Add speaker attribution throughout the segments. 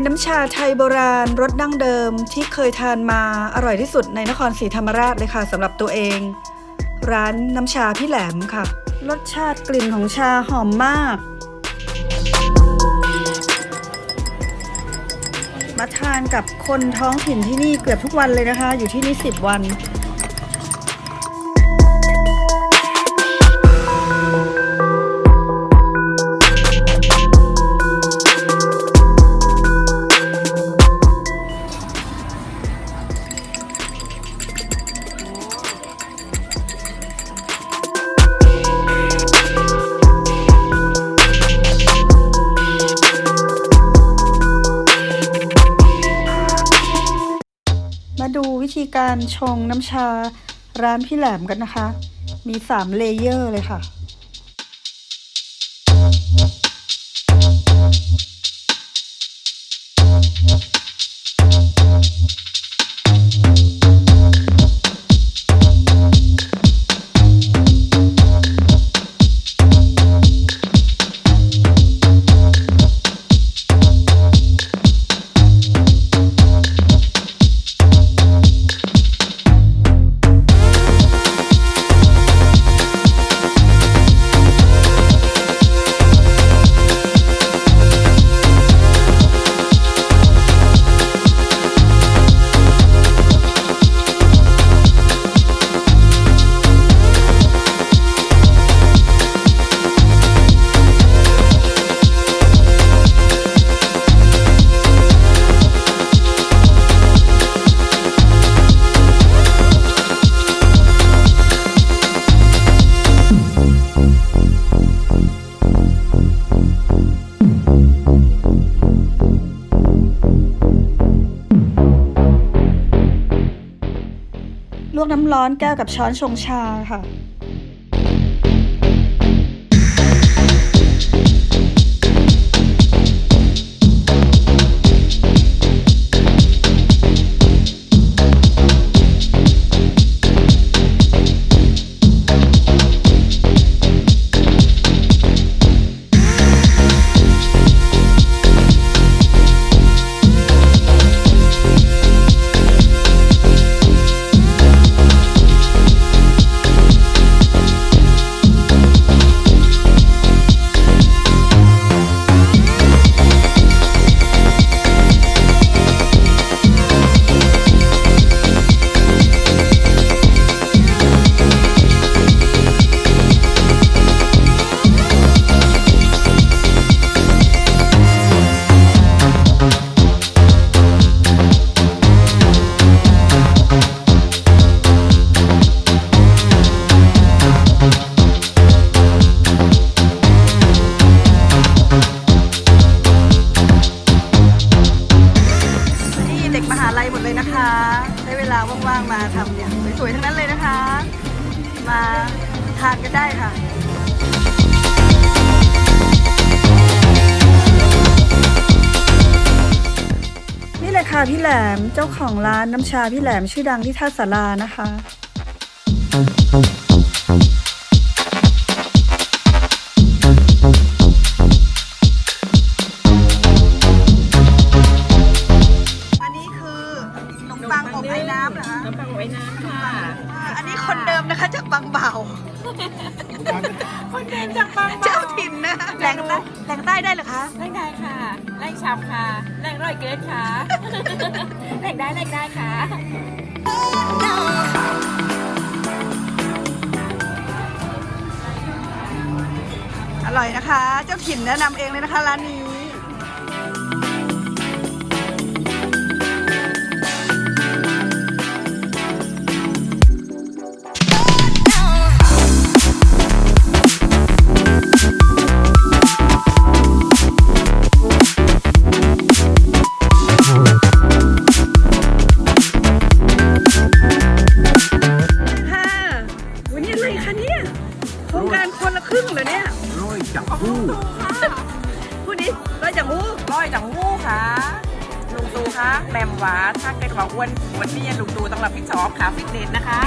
Speaker 1: เป็นน้ำชาไทยโบราณรสดั้งเดิมที่เคยทานมาอร่อยที่สุดในนครศรีธรรมราชเลยค่ะสำหรับตัวเอง ร้านน้ำชาพี่แหลมค่ะ รสชาติกลิ่นของชาหอมมาก มาทานกับคนท้องถิ่นที่นี่เกือบทุกวันเลยนะคะ อยู่ที่นี่ 10 วัน ธีการชงน้ำชาร้านพี่แหลมกันนะคะ มี 3 เลเยอร์เลยค่ะ วกน้ำร้อนแก้วกับช้อนชงชาค่ะ ค่ะพี่แหลมเจ้าของร้านน้ำชาพี่แหลมชื่อดังที่ท่าสารานะคะอันนี้คือขนมปังอบไอ้น้ำเหรอคะ
Speaker 2: น้ำปังไว้น้ำค่ะ
Speaker 1: อันนี้คนเดิมนะคะจากบางเบา
Speaker 2: คนเดินจากบาง
Speaker 1: เจ้าถิ่นนะแหล่งใต้แหล่งใต้ได้เหรอคะ
Speaker 2: แรงได้ค่ะ แรงชับค่ะแรงร้อยเกินค่ะแรงได้แรงได้ค่ะ
Speaker 1: อร่อยนะคะ เจ้าถิ่นแนะนำเองเลยนะคะร้านนี้
Speaker 3: แบ
Speaker 1: ม
Speaker 2: หวาถ้าเป็นหวาอ้วนวันนี้ลุงดูต้องรับพี่ชอบขาฟิตเนสนะคะ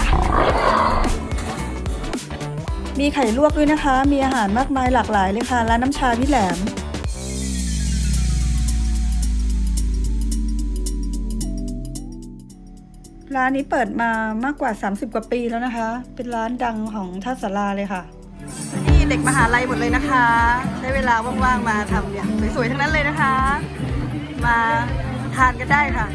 Speaker 1: มีไข่ลวกด้วยนะคะ มีอาหารมากมายหลากหลายเลยค่ะร้านน้ำชาพี่แหลมร้านนี้เปิดมามากกว่า 30 กว่าปีแล้วนะคะ เป็นร้านดังของท่าสาราเลยค่ะ นี่เด็กมหาลัยหมดเลยนะคะ ใช้เวลาว่างๆมาทำเนี่ยสวยๆทั้งนั้นเลยนะคะ มา ทานกันได้ค่ะ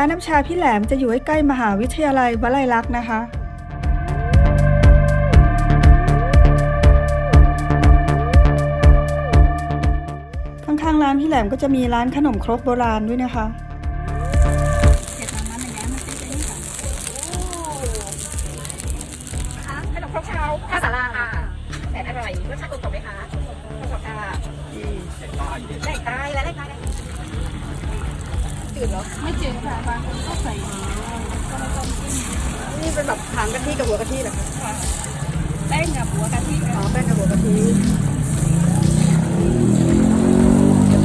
Speaker 1: ร้านน้ำชาพี่แหลมจะอยู่ใกล้ๆมหาวิทยาลัยวลัยลักษณ์นะคะ ข้างๆร้านพี่แหลมก็จะมีร้านขนมครกโบราณด้วยนะคะ
Speaker 2: ขนมครกเช้าท่าวสาราค่ะแสนอร่อยรสชาติกลมกล่อมไหมคะกลมกล่อมค่ะได้ตายแล้วได้ตายจืดเหรอไม่จืดค่ะบางคนชอบใส่
Speaker 1: นี่เป็นแบบหางกะทิกับหัวกะทิเหรอคะ
Speaker 2: แป้งกับหัวกะทิ
Speaker 1: อ๋อแป้งกับหัวกะทิ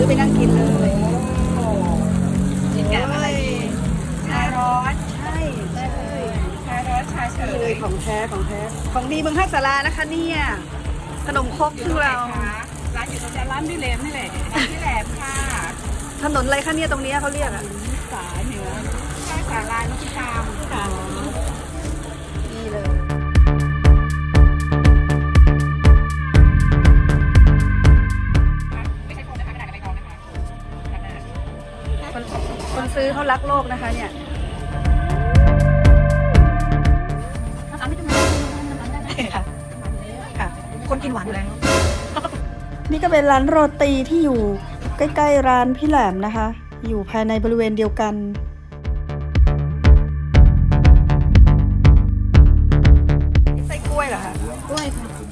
Speaker 1: ซื้อไปนั่งกินเลย
Speaker 2: กินกับอะไรชาร้อน
Speaker 1: ใช่ใช่
Speaker 2: ชาร้อนชาเฉ
Speaker 1: นี่เลยยของแท้ของแท้ของดีเมืองท่าสารานะคะเนี่ยขนมครกซึ่งเรา
Speaker 2: ร้านอยู่ตรงร้านพี่แหลมนี่แหละร้านพี่แหลมค่ะ
Speaker 1: ถนนอะไรคะเนี่ยตรงเนี้ยเขาเรียกอะ
Speaker 2: สายเหนือท่าสารานุชิตาม ค
Speaker 1: น
Speaker 2: รัก
Speaker 1: โลกนะคะเนี่ยคนกินหวานแล้ว นี่ก็เป็นร้านโรตีที่อยู่ใกล้ ๆ ร้านพี่แหลมนะคะ อยู่ภายในบริเวณเดียวกันไส้กล้วยเหรอคะกล้วยค่ะ